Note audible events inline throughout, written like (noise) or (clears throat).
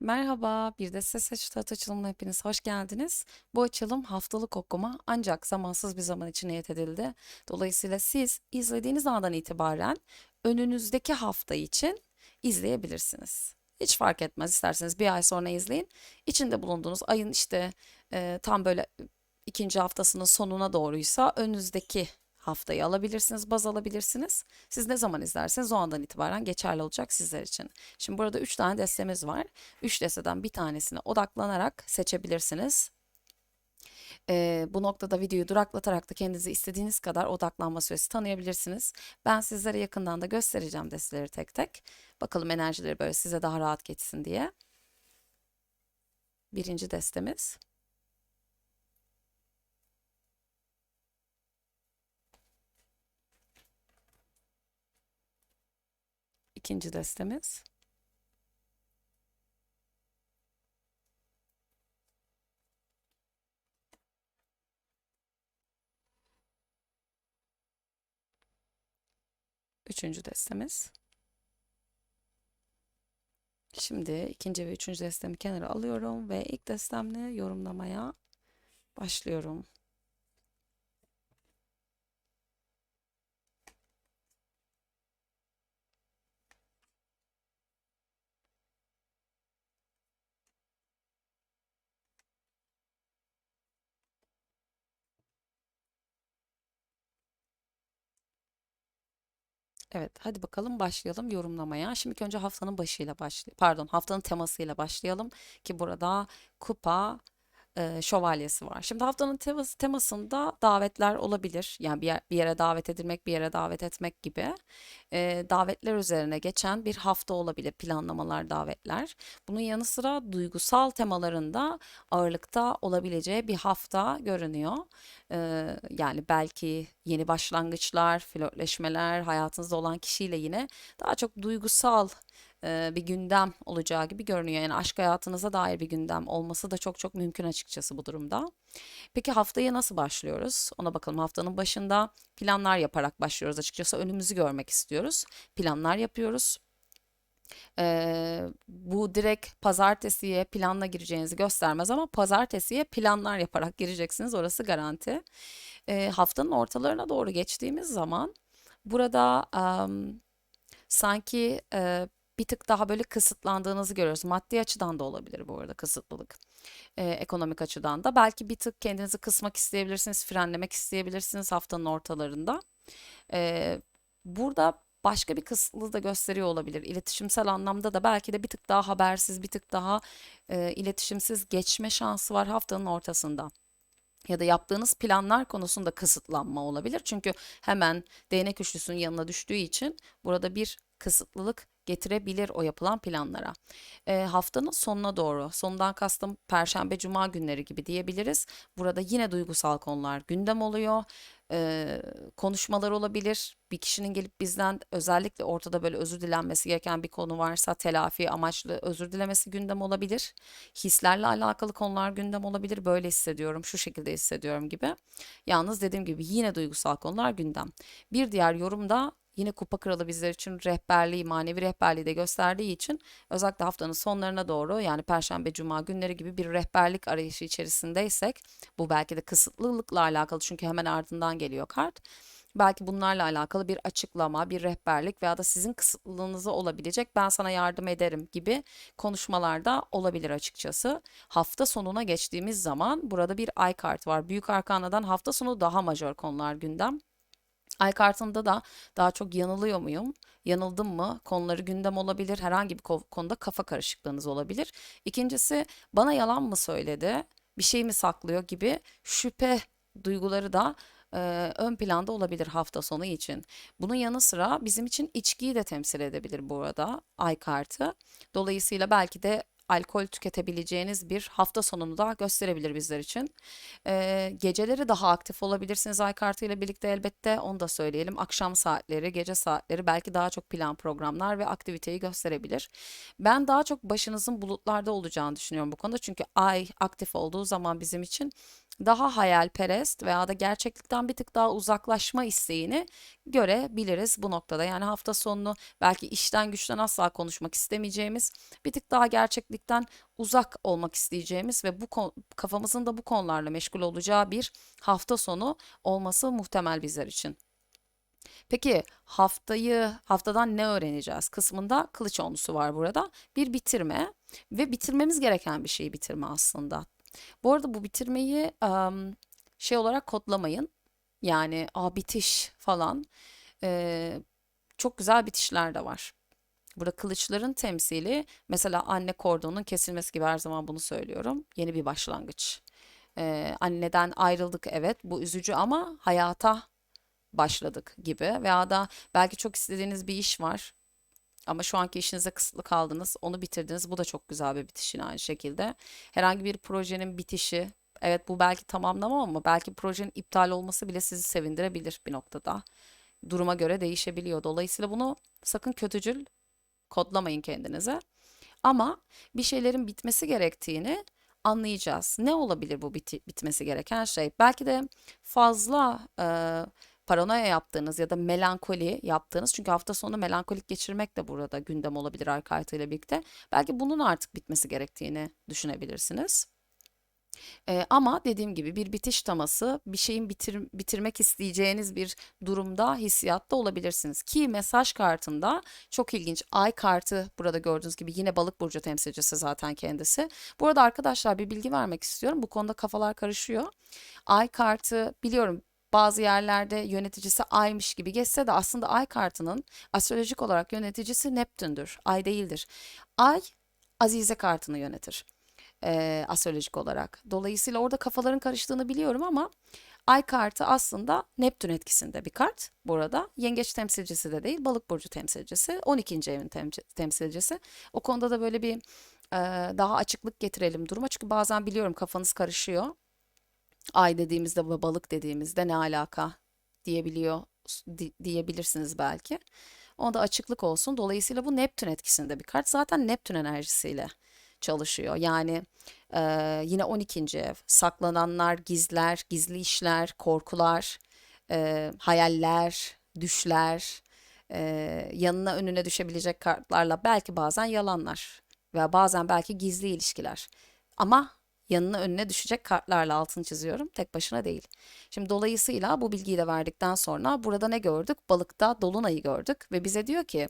Merhaba, bir de ses açıtat açılımına hepiniz hoş geldiniz. Bu açılım haftalık okuma ancak zamansız bir zaman için niyet edildi. Dolayısıyla siz izlediğiniz andan itibaren önünüzdeki hafta için izleyebilirsiniz. Hiç fark etmez isterseniz bir ay sonra izleyin. İçinde bulunduğunuz ayın işte e, tam böyle ikinci haftasının sonuna doğruysa önünüzdeki haftayı alabilirsiniz, baz alabilirsiniz. Siz ne zaman izlerseniz o andan itibaren geçerli olacak sizler için. Şimdi burada 3 tane destemiz var. 3 desteden bir tanesine odaklanarak seçebilirsiniz. Ee, bu noktada videoyu duraklatarak da kendinizi istediğiniz kadar odaklanma süresi tanıyabilirsiniz. Ben sizlere yakından da göstereceğim desteleri tek tek. Bakalım enerjileri böyle size daha rahat geçsin diye. Birinci destemiz. İkinci destemiz. Üçüncü destemiz. Şimdi ikinci ve üçüncü destemi kenara alıyorum ve ilk destemle yorumlamaya başlıyorum. Evet, hadi bakalım başlayalım yorumlamaya. Şimdi önce haftanın başıyla başlayalım. Pardon, haftanın temasıyla başlayalım ki burada kupa e, şövalyesi var. Şimdi haftanın teması, temasında davetler olabilir. Yani bir, yer- bir yere davet edilmek, bir yere davet etmek gibi e, davetler üzerine geçen bir hafta olabilir. Planlamalar, davetler. Bunun yanı sıra duygusal temalarında ağırlıkta olabileceği bir hafta görünüyor. E, yani belki yeni başlangıçlar, flörtleşmeler, hayatınızda olan kişiyle yine daha çok duygusal e, bir gündem olacağı gibi görünüyor. Yani aşk hayatınıza dair bir gündem olması da çok çok mümkün açıkçası bu durumda. Peki haftaya nasıl başlıyoruz? Ona bakalım. Haftanın başında planlar yaparak başlıyoruz açıkçası. Önümüzü görmek istiyoruz. Planlar yapıyoruz. Ee, bu direkt pazartesiye planla gireceğinizi göstermez ama pazartesiye planlar yaparak gireceksiniz. Orası garanti. Ee, haftanın ortalarına doğru geçtiğimiz zaman burada em, sanki e, bir tık daha böyle kısıtlandığınızı görüyoruz. Maddi açıdan da olabilir bu arada kısıtlılık. Ee, ekonomik açıdan da. Belki bir tık kendinizi kısmak isteyebilirsiniz, frenlemek isteyebilirsiniz haftanın ortalarında. Ee, burada başka bir kısıtlılığı da gösteriyor olabilir. İletişimsel anlamda da belki de bir tık daha habersiz, bir tık daha e, iletişimsiz geçme şansı var haftanın ortasında ya da yaptığınız planlar konusunda kısıtlanma olabilir. Çünkü hemen değnek üçlüsünün yanına düştüğü için burada bir kısıtlılık getirebilir o yapılan planlara. E, haftanın sonuna doğru, sonundan kastım Perşembe, Cuma günleri gibi diyebiliriz. Burada yine duygusal konular gündem oluyor. E, konuşmalar olabilir. Bir kişinin gelip bizden özellikle ortada böyle özür dilenmesi gereken bir konu varsa telafi amaçlı özür dilemesi gündem olabilir. Hislerle alakalı konular gündem olabilir. Böyle hissediyorum, şu şekilde hissediyorum gibi. Yalnız dediğim gibi yine duygusal konular gündem. Bir diğer yorumda Yine Kupa Kralı bizler için rehberliği, manevi rehberliği de gösterdiği için özellikle haftanın sonlarına doğru yani Perşembe, Cuma günleri gibi bir rehberlik arayışı içerisindeysek bu belki de kısıtlılıkla alakalı çünkü hemen ardından geliyor kart. Belki bunlarla alakalı bir açıklama, bir rehberlik veya da sizin kısıtlılığınıza olabilecek ben sana yardım ederim gibi konuşmalarda olabilir açıkçası. Hafta sonuna geçtiğimiz zaman burada bir ay kart var. Büyük Arkana'dan hafta sonu daha majör konular gündem. Ay kartında da daha çok yanılıyor muyum? Yanıldım mı? Konuları gündem olabilir. Herhangi bir konuda kafa karışıklığınız olabilir. İkincisi bana yalan mı söyledi? Bir şey mi saklıyor gibi şüphe duyguları da e, ön planda olabilir hafta sonu için. Bunun yanı sıra bizim için içkiyi de temsil edebilir bu arada ay kartı. Dolayısıyla belki de alkol tüketebileceğiniz bir hafta sonunu da gösterebilir bizler için. Ee, geceleri daha aktif olabilirsiniz ay kartıyla birlikte elbette onu da söyleyelim. Akşam saatleri, gece saatleri belki daha çok plan programlar ve aktiviteyi gösterebilir. Ben daha çok başınızın bulutlarda olacağını düşünüyorum bu konuda. Çünkü ay aktif olduğu zaman bizim için daha hayalperest veya da gerçeklikten bir tık daha uzaklaşma isteğini görebiliriz bu noktada. Yani hafta sonunu belki işten güçten asla konuşmak istemeyeceğimiz, bir tık daha gerçeklikten uzak olmak isteyeceğimiz ve bu kafamızın da bu konularla meşgul olacağı bir hafta sonu olması muhtemel bizler için. Peki haftayı haftadan ne öğreneceğiz kısmında kılıç onlusu var burada. Bir bitirme ve bitirmemiz gereken bir şeyi bitirme aslında. Bu arada bu bitirmeyi em, şey olarak kodlamayın. Yani a bitiş falan. Ee, çok güzel bitişler de var. Burada kılıçların temsili mesela anne kordonun kesilmesi gibi her zaman bunu söylüyorum. Yeni bir başlangıç. Ee, anneden ayrıldık evet bu üzücü ama hayata başladık gibi veya da belki çok istediğiniz bir iş var ama şu anki işinize kısıtlı kaldınız, onu bitirdiniz. Bu da çok güzel bir bitiş yine aynı şekilde. Herhangi bir projenin bitişi, evet bu belki tamamlama ama belki projenin iptal olması bile sizi sevindirebilir bir noktada. Duruma göre değişebiliyor. Dolayısıyla bunu sakın kötücül kodlamayın kendinize. Ama bir şeylerin bitmesi gerektiğini anlayacağız. Ne olabilir bu biti- bitmesi gereken şey? Belki de fazla e, paranoya yaptığınız ya da melankoli yaptığınız çünkü hafta sonu melankolik geçirmek de burada gündem olabilir arka arkayla birlikte. Belki bunun artık bitmesi gerektiğini düşünebilirsiniz. Ee, ama dediğim gibi bir bitiş teması, bir şeyin bitir, bitirmek isteyeceğiniz bir durumda, hissiyatta olabilirsiniz. Ki mesaj kartında çok ilginç. Ay kartı burada gördüğünüz gibi yine balık burcu temsilcisi zaten kendisi. Bu arada arkadaşlar bir bilgi vermek istiyorum. Bu konuda kafalar karışıyor. Ay kartı biliyorum bazı yerlerde yöneticisi aymış gibi geçse de aslında ay kartının astrolojik olarak yöneticisi Neptün'dür. Ay değildir. Ay Azize kartını yönetir eee, astrolojik olarak. Dolayısıyla orada kafaların karıştığını biliyorum ama Ay kartı aslında Neptün etkisinde bir kart. Burada yengeç temsilcisi de değil, balık burcu temsilcisi, 12. evin temsilcisi. O konuda da böyle bir eee, daha açıklık getirelim duruma. Çünkü bazen biliyorum kafanız karışıyor. Ay dediğimizde ve balık dediğimizde ne alaka diyebiliyor di- diyebilirsiniz belki. Onda açıklık olsun. Dolayısıyla bu Neptün etkisinde bir kart. Zaten Neptün enerjisiyle çalışıyor. Yani e, yine 12. ev. Saklananlar, gizler, gizli işler, korkular, e, hayaller, düşler, e, yanına önüne düşebilecek kartlarla belki bazen yalanlar veya bazen belki gizli ilişkiler. Ama yanına önüne düşecek kartlarla altını çiziyorum. Tek başına değil. Şimdi dolayısıyla bu bilgiyi de verdikten sonra burada ne gördük? Balıkta dolunayı gördük ve bize diyor ki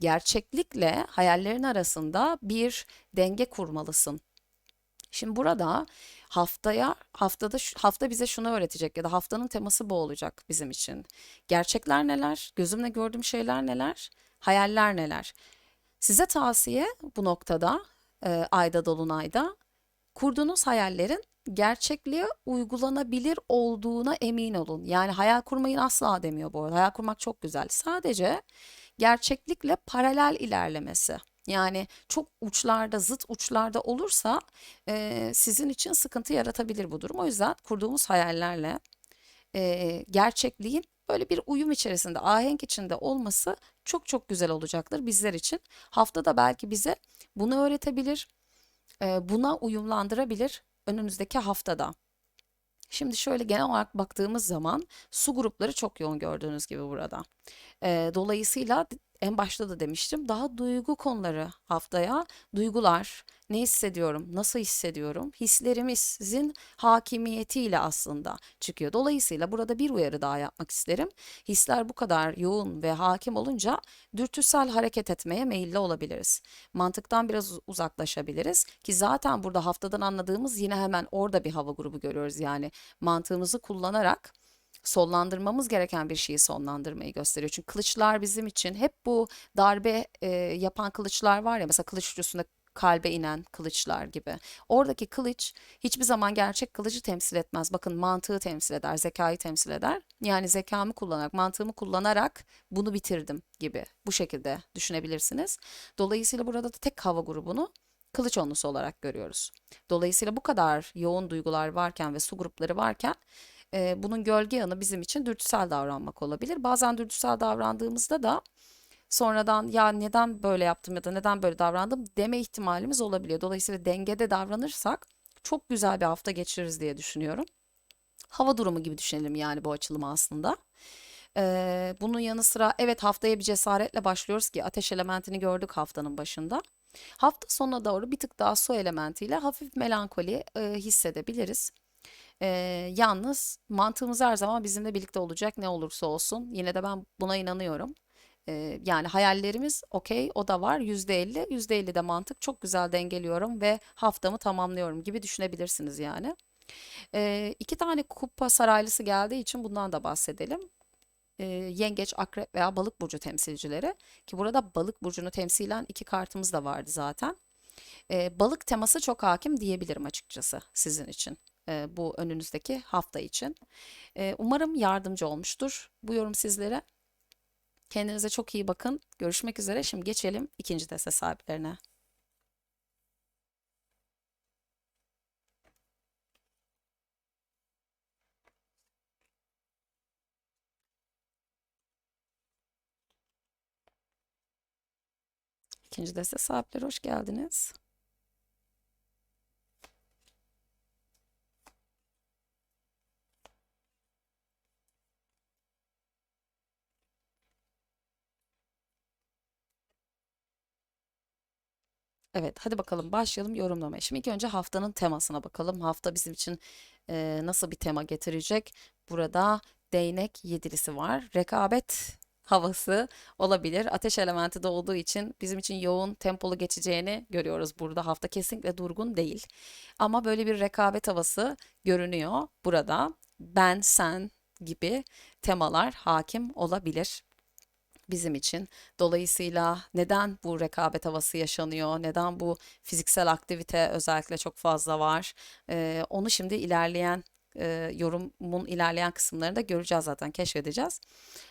gerçeklikle hayallerin arasında bir denge kurmalısın. Şimdi burada haftaya haftada hafta bize şunu öğretecek ya da haftanın teması bu olacak bizim için. Gerçekler neler? Gözümle gördüğüm şeyler neler? Hayaller neler? Size tavsiye bu noktada e, ayda dolunayda kurduğunuz hayallerin gerçekliğe uygulanabilir olduğuna emin olun. Yani hayal kurmayın asla demiyor bu arada. Hayal kurmak çok güzel. Sadece gerçeklikle paralel ilerlemesi. Yani çok uçlarda, zıt uçlarda olursa eee, sizin için sıkıntı yaratabilir bu durum. O yüzden kurduğumuz hayallerle eee, gerçekliğin böyle bir uyum içerisinde, ahenk içinde olması çok çok güzel olacaktır bizler için. Haftada belki bize bunu öğretebilir e, buna uyumlandırabilir önümüzdeki haftada. Şimdi şöyle genel olarak baktığımız zaman su grupları çok yoğun gördüğünüz gibi burada. E, dolayısıyla en başta da demiştim daha duygu konuları haftaya duygular ne hissediyorum nasıl hissediyorum hislerimizin hakimiyetiyle aslında çıkıyor. Dolayısıyla burada bir uyarı daha yapmak isterim. Hisler bu kadar yoğun ve hakim olunca dürtüsel hareket etmeye meyilli olabiliriz. Mantıktan biraz uzaklaşabiliriz ki zaten burada haftadan anladığımız yine hemen orada bir hava grubu görüyoruz. Yani mantığımızı kullanarak sonlandırmamız gereken bir şeyi sonlandırmayı gösteriyor. Çünkü kılıçlar bizim için hep bu darbe e, yapan kılıçlar var ya mesela kılıç ucusunda kalbe inen kılıçlar gibi. Oradaki kılıç hiçbir zaman gerçek kılıcı temsil etmez. Bakın mantığı temsil eder, zekayı temsil eder. Yani zekamı kullanarak, mantığımı kullanarak bunu bitirdim gibi. Bu şekilde düşünebilirsiniz. Dolayısıyla burada da tek hava grubunu kılıç onlusu olarak görüyoruz. Dolayısıyla bu kadar yoğun duygular varken ve su grupları varken e, bunun gölge yanı bizim için dürtüsel davranmak olabilir. Bazen dürtüsel davrandığımızda da sonradan ya neden böyle yaptım ya da neden böyle davrandım deme ihtimalimiz olabiliyor. Dolayısıyla dengede davranırsak çok güzel bir hafta geçiririz diye düşünüyorum. Hava durumu gibi düşünelim yani bu açılımı aslında. Ee, bunun yanı sıra evet haftaya bir cesaretle başlıyoruz ki ateş elementini gördük haftanın başında. Hafta sonuna doğru bir tık daha su elementiyle hafif melankoli e, hissedebiliriz. Ee, yalnız mantığımız her zaman bizimle birlikte olacak ne olursa olsun. Yine de ben buna inanıyorum. Ee, yani hayallerimiz okey o da var %50 %50 de mantık çok güzel dengeliyorum ve haftamı tamamlıyorum gibi düşünebilirsiniz yani. Ee, iki tane kupa saraylısı geldiği için bundan da bahsedelim. Ee, yengeç, akrep veya balık burcu temsilcileri ki burada balık burcunu temsilen iki kartımız da vardı zaten. Ee, balık teması çok hakim diyebilirim açıkçası sizin için. Ee, bu önünüzdeki hafta için. Ee, umarım yardımcı olmuştur bu yorum sizlere. Kendinize çok iyi bakın. Görüşmek üzere. Şimdi geçelim ikinci deste sahiplerine. İkinci deste sahipleri hoş geldiniz. Evet, hadi bakalım başlayalım yorumlamaya. Şimdi ilk önce haftanın temasına bakalım. Hafta bizim için e, nasıl bir tema getirecek? Burada değnek yedilisi var. Rekabet havası olabilir. Ateş elementi de olduğu için bizim için yoğun tempolu geçeceğini görüyoruz burada. Hafta kesinlikle durgun değil. Ama böyle bir rekabet havası görünüyor burada. Ben, sen gibi temalar hakim olabilir bizim için. Dolayısıyla neden bu rekabet havası yaşanıyor? Neden bu fiziksel aktivite özellikle çok fazla var? Ee, onu şimdi ilerleyen e, yorumun ilerleyen kısımlarında göreceğiz zaten keşfedeceğiz.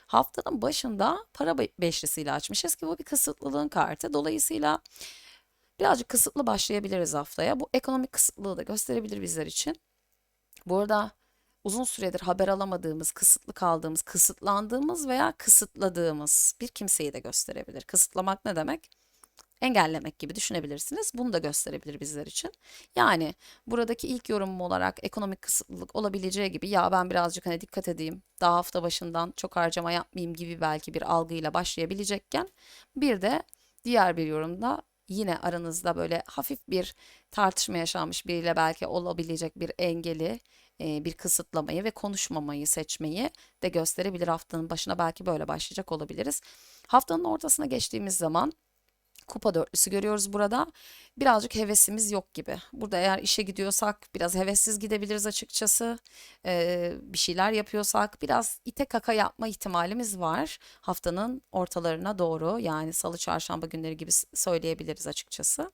Haftanın başında para beşlisiyle açmışız ki bu bir kısıtlılığın kartı. Dolayısıyla birazcık kısıtlı başlayabiliriz haftaya. Bu ekonomik kısıtlılığı da gösterebilir bizler için. Bu arada uzun süredir haber alamadığımız, kısıtlı kaldığımız, kısıtlandığımız veya kısıtladığımız bir kimseyi de gösterebilir. Kısıtlamak ne demek? Engellemek gibi düşünebilirsiniz. Bunu da gösterebilir bizler için. Yani buradaki ilk yorumum olarak ekonomik kısıtlılık olabileceği gibi ya ben birazcık hani dikkat edeyim, daha hafta başından çok harcama yapmayayım gibi belki bir algıyla başlayabilecekken bir de diğer bir yorumda yine aranızda böyle hafif bir tartışma yaşanmış biriyle belki olabilecek bir engeli bir kısıtlamayı ve konuşmamayı seçmeyi de gösterebilir. Haftanın başına belki böyle başlayacak olabiliriz. Haftanın ortasına geçtiğimiz zaman kupa dörtlüsü görüyoruz burada. Birazcık hevesimiz yok gibi. Burada eğer işe gidiyorsak biraz hevessiz gidebiliriz açıkçası. Ee, bir şeyler yapıyorsak biraz ite kaka yapma ihtimalimiz var. Haftanın ortalarına doğru yani salı çarşamba günleri gibi söyleyebiliriz açıkçası.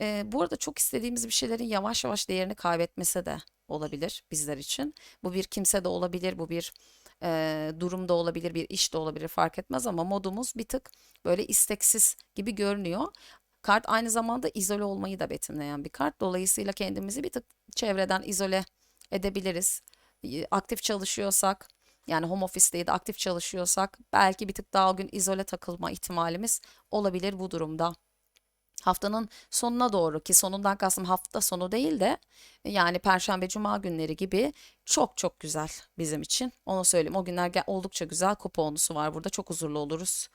Ee, bu arada çok istediğimiz bir şeylerin yavaş yavaş değerini kaybetmesi de olabilir bizler için. Bu bir kimse de olabilir, bu bir e, durum da olabilir, bir iş de olabilir fark etmez ama modumuz bir tık böyle isteksiz gibi görünüyor. Kart aynı zamanda izole olmayı da betimleyen bir kart. Dolayısıyla kendimizi bir tık çevreden izole edebiliriz. Aktif çalışıyorsak yani home office'te de aktif çalışıyorsak belki bir tık daha o gün izole takılma ihtimalimiz olabilir bu durumda haftanın sonuna doğru ki sonundan kastım hafta sonu değil de yani Perşembe Cuma günleri gibi çok çok güzel bizim için. Onu söyleyeyim. O günler oldukça güzel kuponusu var burada. Çok huzurlu oluruz.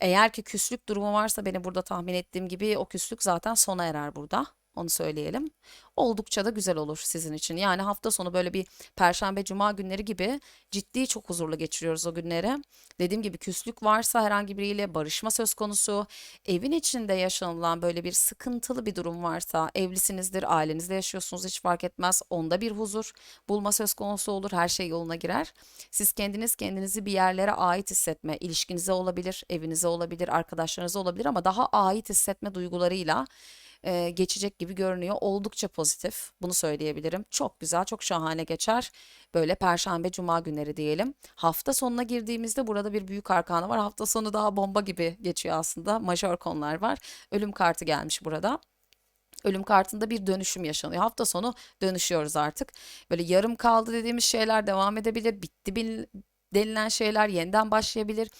Eğer ki küslük durumu varsa beni burada tahmin ettiğim gibi o küslük zaten sona erer burada. Onu söyleyelim. Oldukça da güzel olur sizin için. Yani hafta sonu böyle bir perşembe cuma günleri gibi ciddi çok huzurlu geçiriyoruz o günleri. Dediğim gibi küslük varsa herhangi biriyle barışma söz konusu, evin içinde yaşanılan böyle bir sıkıntılı bir durum varsa, evlisinizdir, ailenizde yaşıyorsunuz hiç fark etmez. Onda bir huzur bulma söz konusu olur. Her şey yoluna girer. Siz kendiniz kendinizi bir yerlere ait hissetme, ilişkinize olabilir, evinize olabilir, arkadaşlarınıza olabilir ama daha ait hissetme duygularıyla e, geçecek gibi görünüyor. Oldukça pozitif. Bunu söyleyebilirim. Çok güzel, çok şahane geçer. Böyle perşembe, cuma günleri diyelim. Hafta sonuna girdiğimizde burada bir büyük arkanı var. Hafta sonu daha bomba gibi geçiyor aslında. Majör konular var. Ölüm kartı gelmiş burada. Ölüm kartında bir dönüşüm yaşanıyor. Hafta sonu dönüşüyoruz artık. Böyle yarım kaldı dediğimiz şeyler devam edebilir. Bitti bil, denilen şeyler yeniden başlayabilir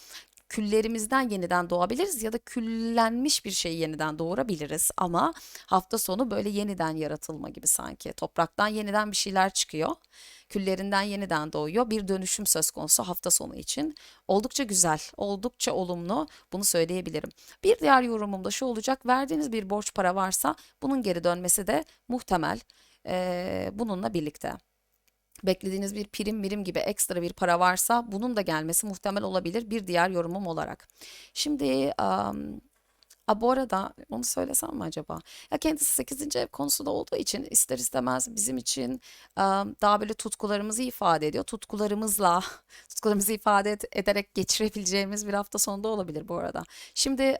küllerimizden yeniden doğabiliriz ya da küllenmiş bir şeyi yeniden doğurabiliriz. Ama hafta sonu böyle yeniden yaratılma gibi sanki. Topraktan yeniden bir şeyler çıkıyor. Küllerinden yeniden doğuyor. Bir dönüşüm söz konusu hafta sonu için. Oldukça güzel, oldukça olumlu bunu söyleyebilirim. Bir diğer yorumum da şu olacak. Verdiğiniz bir borç para varsa bunun geri dönmesi de muhtemel eee, bununla birlikte beklediğiniz bir prim mirim gibi ekstra bir para varsa bunun da gelmesi muhtemel olabilir bir diğer yorumum olarak. Şimdi am, a, bu arada onu söylesem mi acaba? Ya kendisi 8. ev konusu da olduğu için ister istemez bizim için daha böyle tutkularımızı ifade ediyor. Tutkularımızla, (laughs) tutkularımızı ifade ederek geçirebileceğimiz bir hafta sonu da olabilir bu arada. Şimdi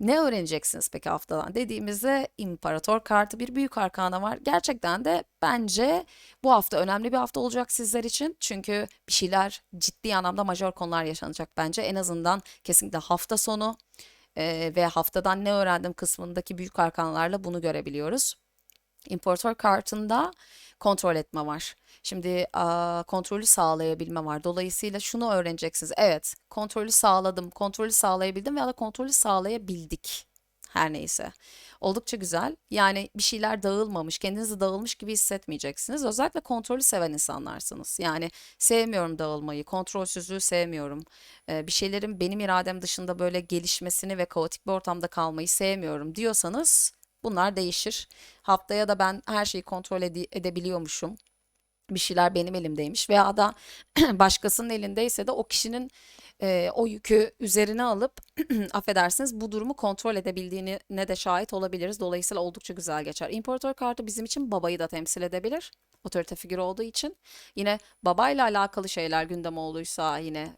ne öğreneceksiniz peki haftadan dediğimizde İmparator kartı bir büyük arkana var. Gerçekten de bence bu hafta önemli bir hafta olacak sizler için. Çünkü bir şeyler ciddi anlamda majör konular yaşanacak bence. En azından kesinlikle hafta sonu e, ve haftadan ne öğrendim kısmındaki büyük arkanlarla bunu görebiliyoruz. İmparator kartında kontrol etme var. Şimdi a, kontrolü sağlayabilme var. Dolayısıyla şunu öğreneceksiniz. Evet, kontrolü sağladım, kontrolü sağlayabildim veya da kontrolü sağlayabildik. Her neyse. Oldukça güzel. Yani bir şeyler dağılmamış, kendinizi dağılmış gibi hissetmeyeceksiniz. Özellikle kontrolü seven insanlarsınız. Yani sevmiyorum dağılmayı, kontrolsüzlüğü sevmiyorum. Ee, bir şeylerin benim iradem dışında böyle gelişmesini ve kaotik bir ortamda kalmayı sevmiyorum diyorsanız bunlar değişir. Haftaya da ben her şeyi kontrol ede- edebiliyormuşum bir şeyler benim elimdeymiş veya da (clears throat) başkasının elindeyse de o kişinin e, o yükü üzerine alıp (clears throat) affedersiniz bu durumu kontrol edebildiğine ne de şahit olabiliriz. Dolayısıyla oldukça güzel geçer. İmparator kartı bizim için babayı da temsil edebilir. Otorite figürü olduğu için. Yine babayla alakalı şeyler gündem olduysa yine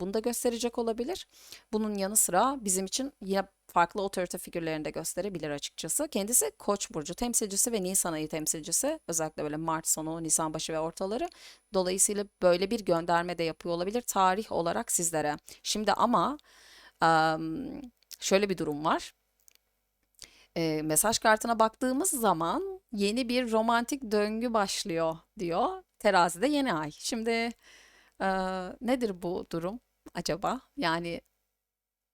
bunu da gösterecek olabilir. Bunun yanı sıra bizim için yine farklı otorite figürlerini de gösterebilir açıkçası. Kendisi Koç burcu temsilcisi ve Nisan ayı temsilcisi. Özellikle böyle Mart sonu, Nisan başı ve ortaları. Dolayısıyla böyle bir gönderme de yapıyor olabilir tarih olarak sizlere. Şimdi ama şöyle bir durum var. Mesaj kartına baktığımız zaman yeni bir romantik döngü başlıyor diyor. Terazide yeni ay. Şimdi e, nedir bu durum acaba? Yani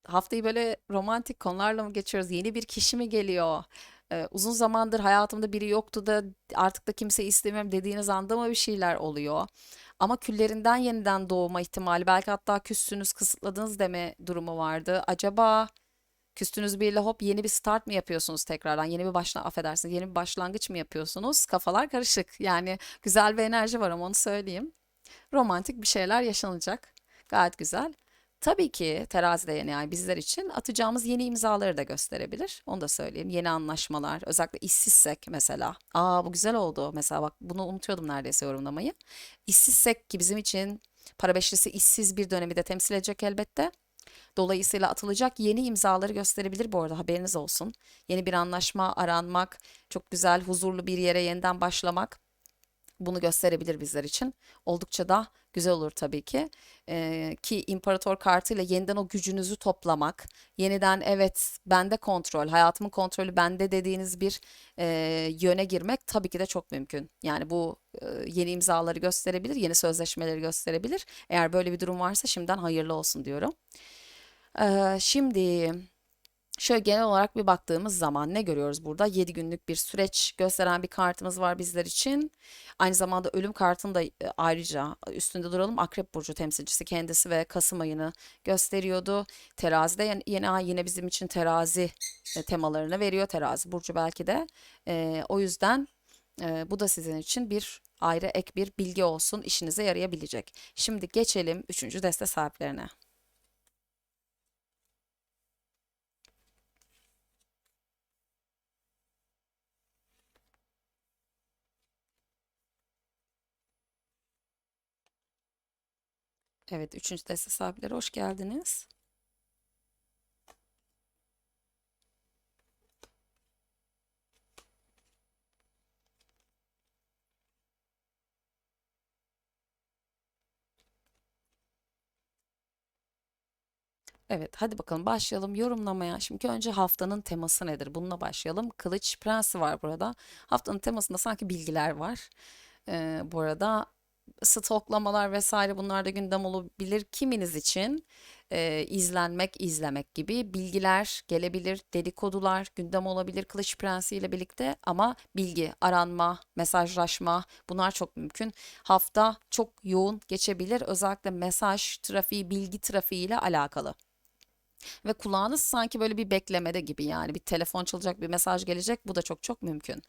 haftayı böyle romantik konularla mı geçiyoruz? Yeni bir kişi mi geliyor? Ee, uzun zamandır hayatımda biri yoktu da artık da kimseyi istemiyorum dediğiniz anda mı bir şeyler oluyor? Ama küllerinden yeniden doğma ihtimali, belki hatta küssünüz, kısıtladınız deme durumu vardı. Acaba küstünüz biriyle hop yeni bir start mı yapıyorsunuz tekrardan? Yeni bir başla affedersiniz, yeni bir başlangıç mı yapıyorsunuz? Kafalar karışık. Yani güzel bir enerji var ama onu söyleyeyim. Romantik bir şeyler yaşanacak. Gayet güzel. Tabii ki terazide yeni ay bizler için atacağımız yeni imzaları da gösterebilir. Onu da söyleyeyim. Yeni anlaşmalar, özellikle işsizsek mesela. Aa bu güzel oldu. Mesela bak bunu unutuyordum neredeyse yorumlamayı. İşsizsek ki bizim için para beşlisi işsiz bir dönemi de temsil edecek elbette. Dolayısıyla atılacak yeni imzaları gösterebilir bu arada haberiniz olsun. Yeni bir anlaşma aranmak, çok güzel, huzurlu bir yere yeniden başlamak bunu gösterebilir bizler için. Oldukça da güzel olur tabii ki. Ee, ki imparator kartıyla yeniden o gücünüzü toplamak, yeniden evet bende kontrol, hayatımın kontrolü bende dediğiniz bir e, yöne girmek tabii ki de çok mümkün. Yani bu e, yeni imzaları gösterebilir, yeni sözleşmeleri gösterebilir. Eğer böyle bir durum varsa şimdiden hayırlı olsun diyorum. Ee, şimdi Şöyle genel olarak bir baktığımız zaman ne görüyoruz burada? 7 günlük bir süreç gösteren bir kartımız var bizler için. Aynı zamanda ölüm kartını da e, ayrıca üstünde duralım. Akrep burcu temsilcisi kendisi ve Kasım ayını gösteriyordu. Terazide yeni, yeni ay yine bizim için terazi e, temalarını veriyor. Terazi burcu belki de. E, o yüzden e, bu da sizin için bir ayrı ek bir bilgi olsun, işinize yarayabilecek. Şimdi geçelim üçüncü deste sahiplerine. Evet, üçüncü deste sahipleri hoş geldiniz. Evet, hadi bakalım başlayalım yorumlamaya. Şimdi önce haftanın teması nedir? Bununla başlayalım. Kılıç Prensi var burada. Haftanın temasında sanki bilgiler var. Ee, bu arada stoklamalar vesaire bunlar da gündem olabilir. Kiminiz için e, izlenmek, izlemek gibi bilgiler gelebilir, dedikodular gündem olabilir Kılıç Prensi ile birlikte ama bilgi, aranma, mesajlaşma bunlar çok mümkün. Hafta çok yoğun geçebilir özellikle mesaj trafiği, bilgi trafiği ile alakalı. Ve kulağınız sanki böyle bir beklemede gibi yani bir telefon çalacak, bir mesaj gelecek bu da çok çok mümkün.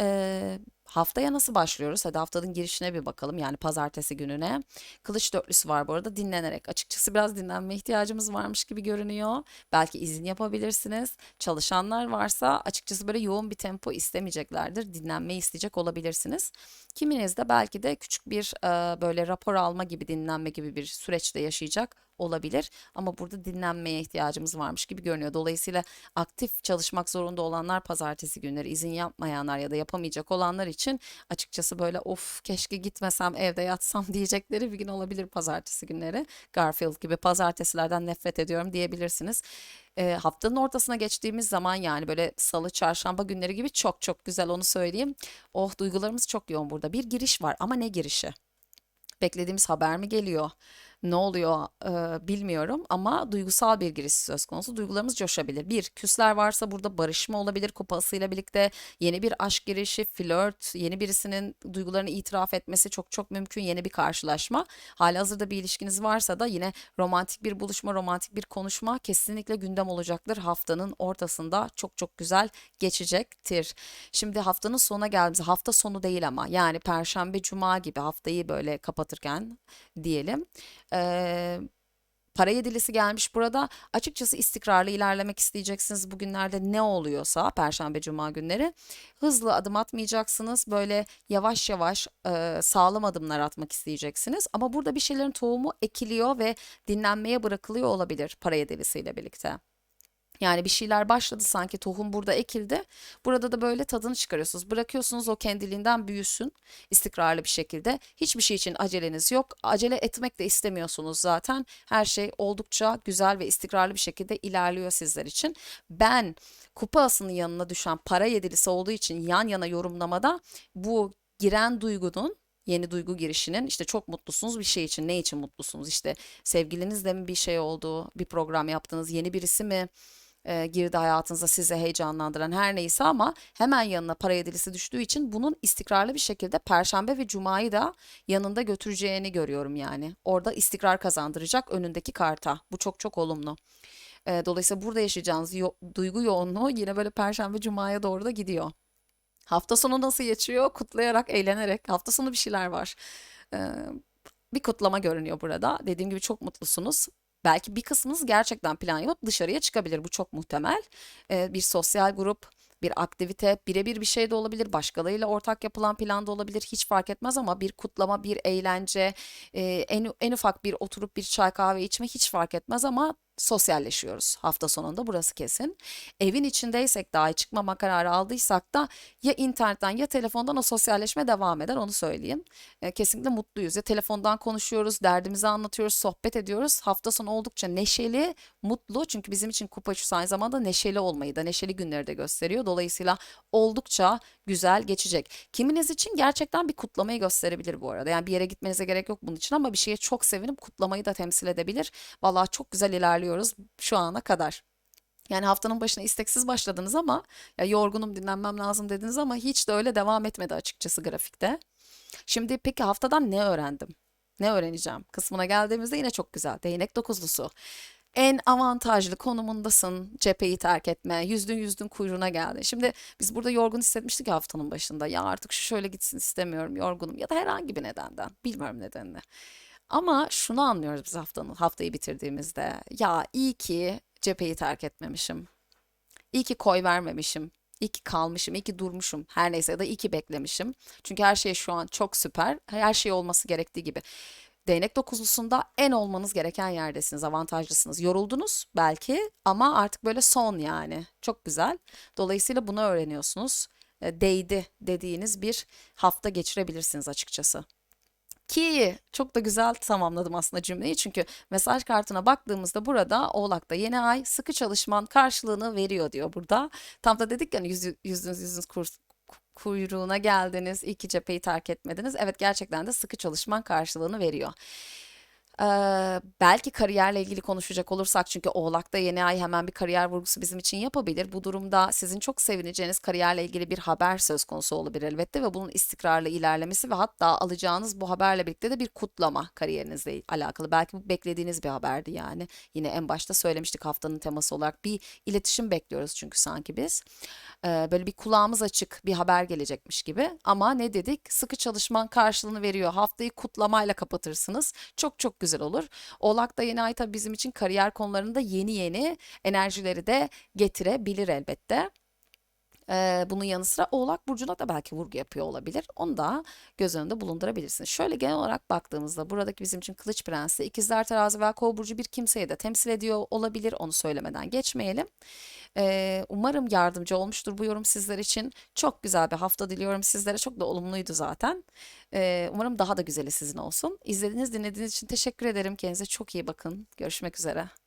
Ee, haftaya nasıl başlıyoruz? Hadi haftanın girişine bir bakalım. Yani pazartesi gününe. Kılıç dörtlüsü var bu arada dinlenerek. Açıkçası biraz dinlenme ihtiyacımız varmış gibi görünüyor. Belki izin yapabilirsiniz. Çalışanlar varsa açıkçası böyle yoğun bir tempo istemeyeceklerdir. Dinlenmeyi isteyecek olabilirsiniz. Kiminiz de belki de küçük bir e, böyle rapor alma gibi dinlenme gibi bir süreçte yaşayacak olabilir. Ama burada dinlenmeye ihtiyacımız varmış gibi görünüyor. Dolayısıyla aktif çalışmak zorunda olanlar pazartesi günleri izin yapmayanlar ya da yapamayacak olanlar için açıkçası böyle of keşke gitmesem evde yatsam (laughs) diyecekleri bir gün olabilir pazartesi günleri. Garfield gibi pazartesilerden nefret ediyorum diyebilirsiniz. E, haftanın ortasına geçtiğimiz zaman yani böyle salı, çarşamba günleri gibi çok çok güzel onu söyleyeyim. Oh duygularımız çok yoğun burada. Bir giriş var ama ne girişi? Beklediğimiz haber mi geliyor? Ne oluyor e, bilmiyorum ama duygusal bir giriş söz konusu. Duygularımız coşabilir. Bir, küsler varsa burada barışma olabilir kupasıyla birlikte. Yeni bir aşk girişi, flört, yeni birisinin duygularını itiraf etmesi çok çok mümkün. Yeni bir karşılaşma. Halihazırda bir ilişkiniz varsa da yine romantik bir buluşma, romantik bir konuşma kesinlikle gündem olacaktır. Haftanın ortasında çok çok güzel geçecektir. Şimdi haftanın sonuna geldiğimizde hafta sonu değil ama yani Perşembe, Cuma gibi haftayı böyle kapatırken diyelim. Ee, para yedilisi gelmiş burada. Açıkçası istikrarlı ilerlemek isteyeceksiniz bugünlerde ne oluyorsa Perşembe Cuma günleri. Hızlı adım atmayacaksınız. Böyle yavaş yavaş e, sağlam adımlar atmak isteyeceksiniz. Ama burada bir şeylerin tohumu ekiliyor ve dinlenmeye bırakılıyor olabilir para yedilisiyle birlikte. Yani bir şeyler başladı sanki tohum burada ekildi. Burada da böyle tadını çıkarıyorsunuz. Bırakıyorsunuz o kendiliğinden büyüsün istikrarlı bir şekilde. Hiçbir şey için aceleniz yok. Acele etmek de istemiyorsunuz zaten. Her şey oldukça güzel ve istikrarlı bir şekilde ilerliyor sizler için. Ben kupa asının yanına düşen para yedilisi olduğu için yan yana yorumlamada bu giren duygunun yeni duygu girişinin işte çok mutlusunuz bir şey için ne için mutlusunuz işte sevgilinizle mi bir şey oldu bir program yaptınız yeni birisi mi e, girdi hayatınıza sizi heyecanlandıran her neyse ama hemen yanına para yedilisi düştüğü için bunun istikrarlı bir şekilde Perşembe ve Cuma'yı da yanında götüreceğini görüyorum yani. Orada istikrar kazandıracak önündeki karta. Bu çok çok olumlu. E, dolayısıyla burada yaşayacağınız yo duygu yoğunluğu yine böyle Perşembe Cuma'ya doğru da gidiyor. Hafta sonu nasıl geçiyor? Kutlayarak, eğlenerek. Hafta sonu bir şeyler var. Ee, bir kutlama görünüyor burada. Dediğim gibi çok mutlusunuz. Belki bir kısmınız gerçekten plan yapıp dışarıya çıkabilir. Bu çok muhtemel. Ee, bir sosyal grup, bir aktivite, birebir bir şey de olabilir, başkalarıyla ortak yapılan plan da olabilir, hiç fark etmez ama bir kutlama, bir eğlence, e, en, en ufak bir oturup bir çay kahve içme hiç fark etmez ama sosyalleşiyoruz hafta sonunda burası kesin. Evin içindeysek dahi çıkmama kararı aldıysak da ya internetten ya telefondan o sosyalleşme devam eder onu söyleyeyim. E, kesinlikle mutluyuz ya telefondan konuşuyoruz, derdimizi anlatıyoruz, sohbet ediyoruz. Hafta sonu oldukça neşeli, mutlu çünkü bizim için kupa üçüsü aynı zamanda neşeli olmayı da neşeli günleri de gösteriyor. Dolayısıyla oldukça güzel geçecek. Kiminiz için gerçekten bir kutlamayı gösterebilir bu arada. Yani bir yere gitmenize gerek yok bunun için ama bir şeye çok sevinip kutlamayı da temsil edebilir. Vallahi çok güzel ilerliyoruz şu ana kadar. Yani haftanın başına isteksiz başladınız ama ya yorgunum dinlenmem lazım dediniz ama hiç de öyle devam etmedi açıkçası grafikte. Şimdi peki haftadan ne öğrendim? Ne öğreneceğim? Kısmına geldiğimizde yine çok güzel. Değnek dokuzlusu en avantajlı konumundasın cepheyi terk etme. Yüzdün yüzdün kuyruğuna geldin. Şimdi biz burada yorgun hissetmiştik haftanın başında. Ya artık şu şöyle gitsin istemiyorum yorgunum ya da herhangi bir nedenden. Bilmiyorum nedenini. Ama şunu anlıyoruz biz haftanın haftayı bitirdiğimizde. Ya iyi ki cepheyi terk etmemişim. İyi ki koy vermemişim. İyi ki kalmışım, iyi ki durmuşum. Her neyse ya da iyi ki beklemişim. Çünkü her şey şu an çok süper. Her şey olması gerektiği gibi. Değnek dokuzlusunda en olmanız gereken yerdesiniz, avantajlısınız. Yoruldunuz belki ama artık böyle son yani. Çok güzel. Dolayısıyla bunu öğreniyorsunuz. E, değdi dediğiniz bir hafta geçirebilirsiniz açıkçası. Ki çok da güzel tamamladım aslında cümleyi çünkü mesaj kartına baktığımızda burada Oğlak'ta yeni ay sıkı çalışman karşılığını veriyor diyor burada. Tam da dedik yani yüz, yüzünüz yüzünüz kurs, kuyruğuna geldiniz. İyi ki cepheyi terk etmediniz. Evet gerçekten de sıkı çalışman karşılığını veriyor. Belki kariyerle ilgili konuşacak olursak çünkü Oğlak'ta yeni ay hemen bir kariyer vurgusu bizim için yapabilir. Bu durumda sizin çok sevineceğiniz kariyerle ilgili bir haber söz konusu olabilir elbette ve bunun istikrarlı ilerlemesi ve hatta alacağınız bu haberle birlikte de bir kutlama kariyerinizle alakalı. Belki bu beklediğiniz bir haberdi yani. Yine en başta söylemiştik haftanın teması olarak bir iletişim bekliyoruz çünkü sanki biz. Böyle bir kulağımız açık bir haber gelecekmiş gibi ama ne dedik? Sıkı çalışman karşılığını veriyor. Haftayı kutlamayla kapatırsınız. Çok çok güzel olur. Oğlak'ta yeni ay tabii bizim için kariyer konularında yeni yeni enerjileri de getirebilir elbette. Ee, bunun yanı sıra Oğlak Burcu'na da belki vurgu yapıyor olabilir. Onu da göz önünde bulundurabilirsiniz. Şöyle genel olarak baktığımızda buradaki bizim için Kılıç Prensi, İkizler Terazi veya Kova Burcu bir kimseyi de temsil ediyor olabilir. Onu söylemeden geçmeyelim. Ee, umarım yardımcı olmuştur bu yorum sizler için. Çok güzel bir hafta diliyorum sizlere. Çok da olumluydu zaten. Ee, umarım daha da güzeli sizin olsun. İzlediğiniz, dinlediğiniz için teşekkür ederim. Kendinize çok iyi bakın. Görüşmek üzere.